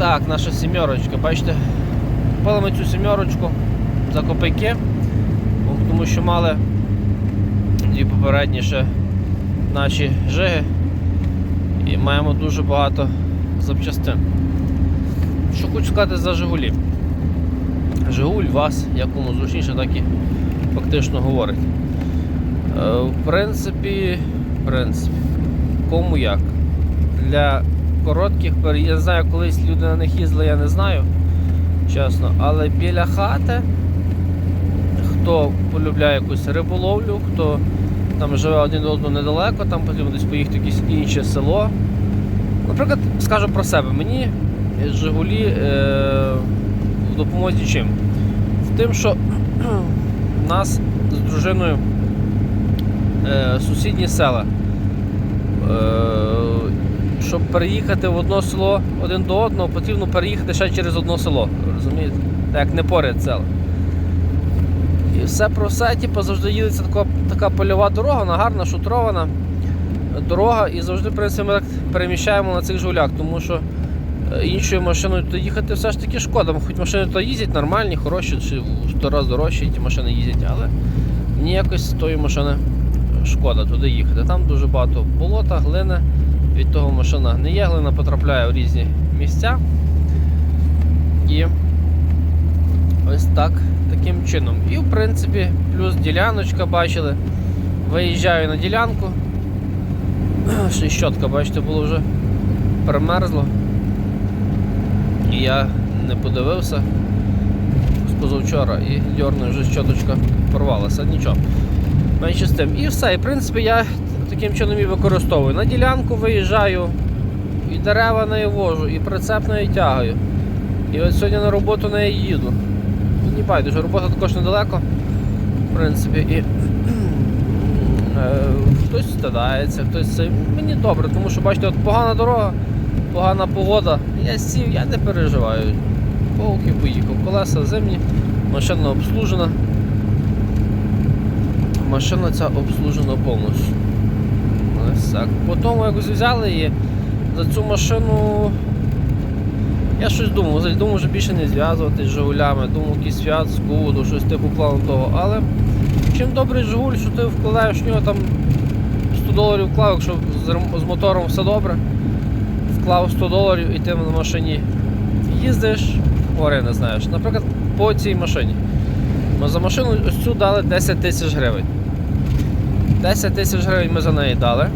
Так, наша сімерочка, бачите, купили ми цю сімерочку за копійки, тому що мали дві попередні ще наші жиги і маємо дуже багато запчастин. Що хочу сказати за Жигулі. Жигуль вас як кому зручніше, так і фактично говорить. Е, В принципі, в принципі, кому як. Для коротких я не знаю, колись люди на них їздили, я не знаю, чесно, але біля хати, хто полюбляє якусь риболовлю, хто там живе один до одного недалеко, там потрібно десь поїхати в якесь інше село. Наприклад, скажу про себе, мені Жигулі е, в допомозі чим? В тим, що нас з дружиною е, сусідні села. Е, щоб переїхати в одне село один до одного, потрібно переїхати ще через одне село. Розумієте? Як не поряд села. І все про все, типу, завжди їдеться така, така польова дорога, вона гарна, шутрована дорога, і завжди в принципі, ми так переміщаємо на цих жулях, тому що е, іншою машиною туди їхати все ж таки шкода. Хоч машини туди їздять нормальні, хороші, чи в сто раз дорожчі ті машини їздять, але мені з тої машини шкода туди їхати. Там дуже багато болота, глини, від того машина гниє, глина потрапляє в різні місця. І ось так, таким чином. І в принципі, плюс діляночка, бачили. Виїжджаю на ділянку. Ще щотка, бачите, було вже примерзло. І я не подивився з позавчора і дьорнув вже щоточка порвалася. Нічого. Менше з тим. І все. І в принципі я таким чином і використовую. На ділянку виїжджаю, і дерева неї вожу, і прицеп неї тягаю. І от сьогодні на роботу неї їду. Мені байдуже, робота також недалеко. В принципі, і Е, Хтось стидається, хтось це. Мені добре, тому що бачите, от погана дорога, погана погода. Я сів, я не переживаю. Полки поїхав, колеса зимні, машина обслужена. Машина ця обслужена повністю. Ось так. Потім якось взяли її за цю машину. Я щось думав, взагалі думав, що більше не зв'язуватись з Жигулями, думав якийсь фіат, скуду, щось типу плану того. Але чим добрий Жигуль, що ти вкладаєш в нього там 100 доларів вклав, якщо з, з мотором все добре, вклав 100 доларів і ти на машині їздиш, гори не знаєш. Наприклад, по цій машині. Ми за машину ось цю дали 10 тисяч гривень. 10 тисяч гривень ми за неї дали.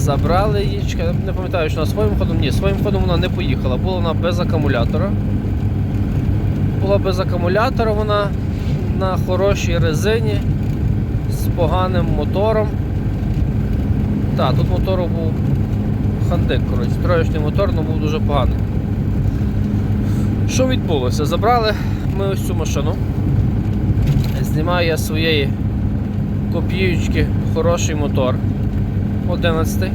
Забрали її, чекай, не пам'ятаю, що вона своїм ходом, ні, своїм ходом вона не поїхала, була вона без акумулятора. Була без акумулятора вона на хорошій резині з поганим мотором. Так, тут мотору був хандик, коротше, троєчний мотор, але був дуже поганий. Що відбулося? Забрали ми ось цю машину. Знімаю я своєї копіючки хороший мотор 11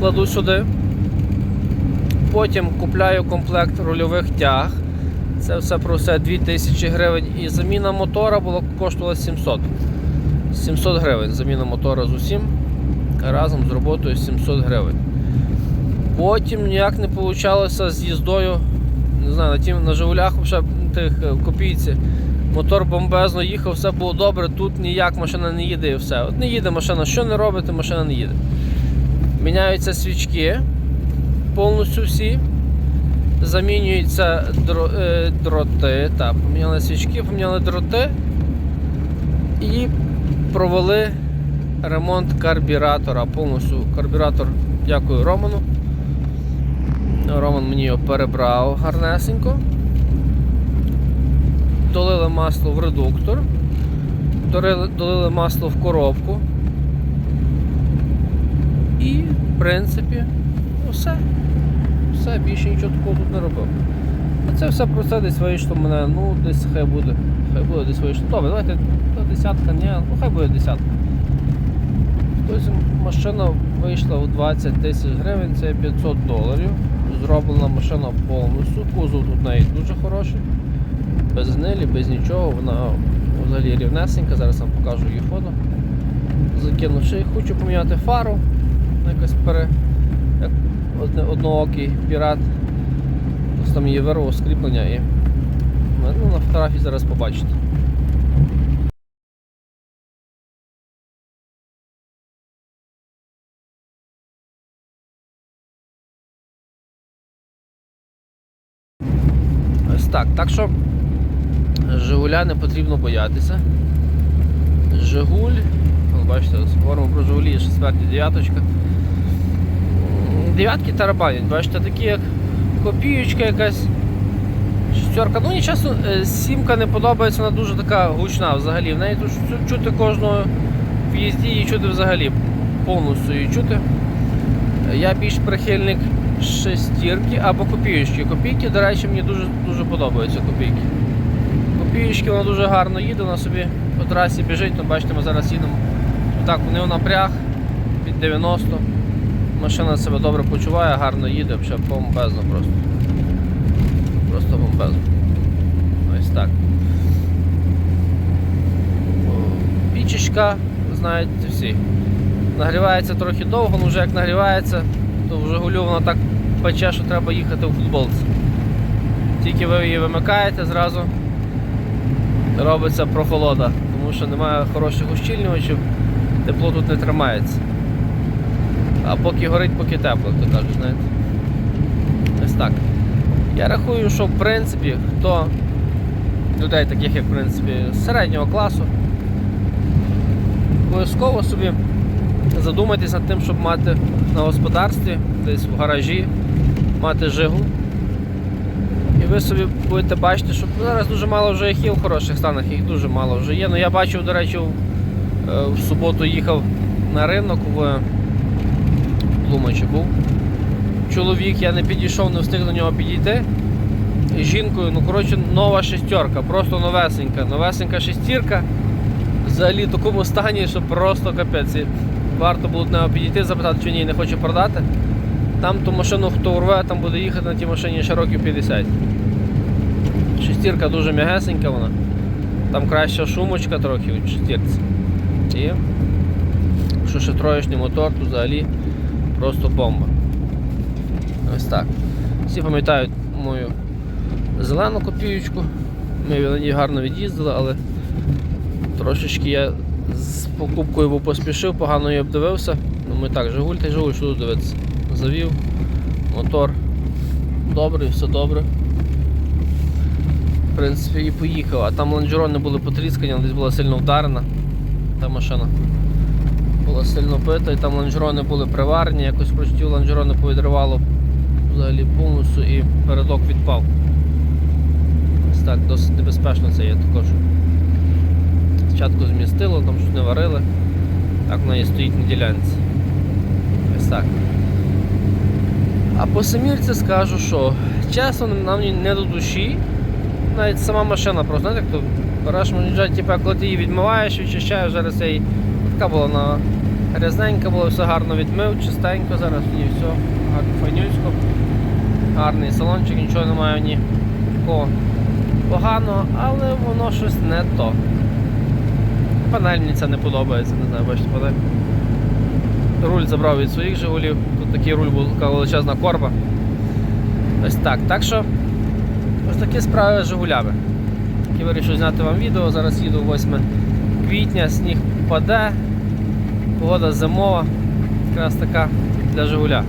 кладу сюди. Потім купляю комплект рульових тяг. Це все про все 2000 гривень. І заміна мотора була коштувала 700. 700 гривень. Заміна мотора з усім. Разом з роботою 700 гривень. Потім ніяк не вийшло з їздою. Не знаю, на тім на Жигулях тих е, копійці. Мотор бомбезно їхав, все було добре, тут ніяк машина не їде і все. От не їде машина, що не робите, машина не їде. Міняються свічки повністю всі. Замінюються дро, е, дроти. Так, поміняли свічки, поміняли дроти і провели ремонт карбюратора. Повністю карбюратор, дякую Роману. Роман мені його перебрав гарнесенько. Долили масло в редуктор, долили, масло в коробку. І, в принципі, ну, все. Все, більше нічого такого тут не робив. Це все про це десь вийшло мене, ну десь хай буде. Хай буде десь вийшло. Добре, давайте десятка, ні, ну хай буде десятка. Тобто машина вийшла у 20 тисяч гривень, це 500 доларів. Зроблена машина повністю. Кузов тут неї дуже хороший. Без гнилі, без нічого, вона взагалі рівнесенька, зараз вам покажу її фото. Закину ще й хочу поміняти фару. Якось пере... як одноокий пірат Ось там є вирвав скріплення і ну, на фотографії зараз побачите. Так. Так що Жигуля не потрібно боятися. Жигуль, бачите, говоримо про Жигулі, є шестерті дев'яточка. Дев'ятки тарабанять, бачите, такі як копіючка якась. Шістерка, ну мені чесно, е, сімка не подобається, вона дуже така гучна взагалі. В неї тут чути кожного в'їзді її чути взагалі повністю її чути. Я більш прихильник шестірки або копіючки. Копійки, до речі, мені дуже дуже подобаються копійки. Копіючки вона дуже гарно їде, вона собі по трасі біжить, ну, бачите, ми зараз їдемо так, в напряг під 90. Машина себе добре почуває, гарно їде, взагалі бомбезно просто. Просто бомбезно. Ось так. Пічечка, знаєте всі. Нагрівається трохи довго, але вже як нагрівається, то вже гулю вона так пече, що треба їхати у футболці. Тільки ви її вимикаєте зразу робиться прохолода, тому що немає хороших ущільнювачів, тепло тут не тримається. А поки горить, поки тепло, то кажуть, знаєте. Ось так. Я рахую, що в принципі, хто людей таких, як в принципі, середнього класу, обов'язково собі задумайтесь над тим, щоб мати на господарстві, десь в гаражі, мати жигу. І ви собі будете бачити, що зараз дуже мало вже є в хороших станах, їх дуже мало вже є. Ну я бачив, до речі, в, е, в суботу їхав на ринок в Плумачі був. Чоловік, я не підійшов, не встиг до нього підійти. Жінкою, ну коротше, нова шестерка, просто новесенька. Новесенька шестірка. Взагалі в такому стані, що просто капець. Варто було до нього підійти, запитати, чи ні, не хоче продати. Там ту машину, хто урве, там буде їхати на тій машині ще років 50. Шестірка дуже м'ягесенька вона. Там краща шумочка трохи від шестірці. І якщо ще троєчний мотор, то взагалі просто бомба. Ось так. Всі пам'ятають мою зелену копіючку. Ми на ній гарно від'їздили, але трошечки я з покупкою був поспішив, погано її обдивився. Ну ми так, Жигуль та Жигуль, що тут дивитися. Завів, мотор добрий, все добре. В принципі, і поїхав, а там лонжерони були потріскані, вона десь була сильно вдарена. Та машина була сильно бита, і там лонжерони були приварені, якось прості лонжерони повідривало взагалі повністю і передок відпав. Ось так, досить небезпечно це є також. Спочатку змістило, там щось не варили. Так вона і стоїть на ділянці. Ось так. А по Семірці скажу, що чесно, нам не до душі. Навіть сама машина просто, знаєте, як то береш типу, коли ти її відмиваєш, відчищаєш, зараз її така була вона грязненька, була все гарно відмив, чистенько, зараз ній все гарно файнюсько. Гарний салончик, нічого немає в ній такого поганого, але воно щось не то. Панель мені це не подобається, не знаю, бачите, панель. Руль забрав від своїх Жигулів. Тут такий руль був така величезна корба. Ось так. Так що ось такі справи з Жигулями. Я вирішив зняти вам відео. Зараз їду 8 квітня, сніг паде, погода зимова, якраз така для Жигуля.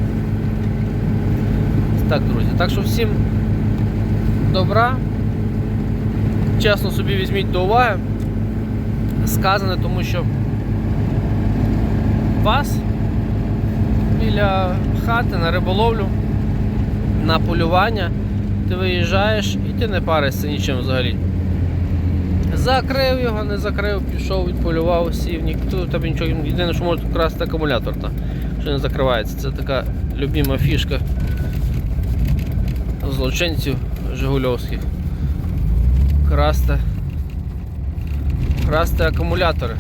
Так, друзі. Так що всім добра. Чесно собі візьміть до уваги. Сказане, тому що вас біля хати на риболовлю, на полювання, ти виїжджаєш і ти не паришся нічим взагалі. Закрив його, не закрив, пішов, відполював, сів, ніхто тобі нічого. Єдине, що може красти акумулятор, та, що не закривається. Це така любима фішка злочинців Жигульовських. Красти. Красти акумулятори.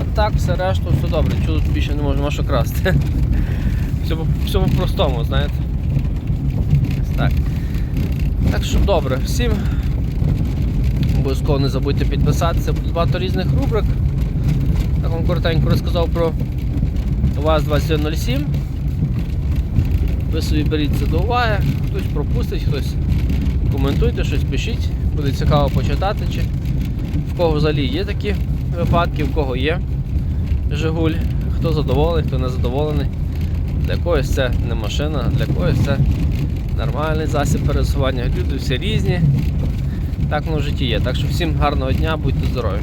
А так, все решту, все добре. Чого тут більше не можна що красти. Все по-простому, знаєте. Так. Так що добре, всім. Обов'язково не забудьте підписатися, буде багато різних рубрик. Так вам коротенько розказав про ВАЗ-2107. Ви собі беріть це до уваги, хтось пропустить, хтось коментуйте, щось пишіть, буде цікаво почитати, чи в кого взагалі є такі випадки, в кого є Жигуль, хто задоволений, хто не задоволений. Для когось це не машина, для когось це нормальний засіб пересування. Люди всі різні. Так воно в житті є. Так що всім гарного дня, будьте здорові.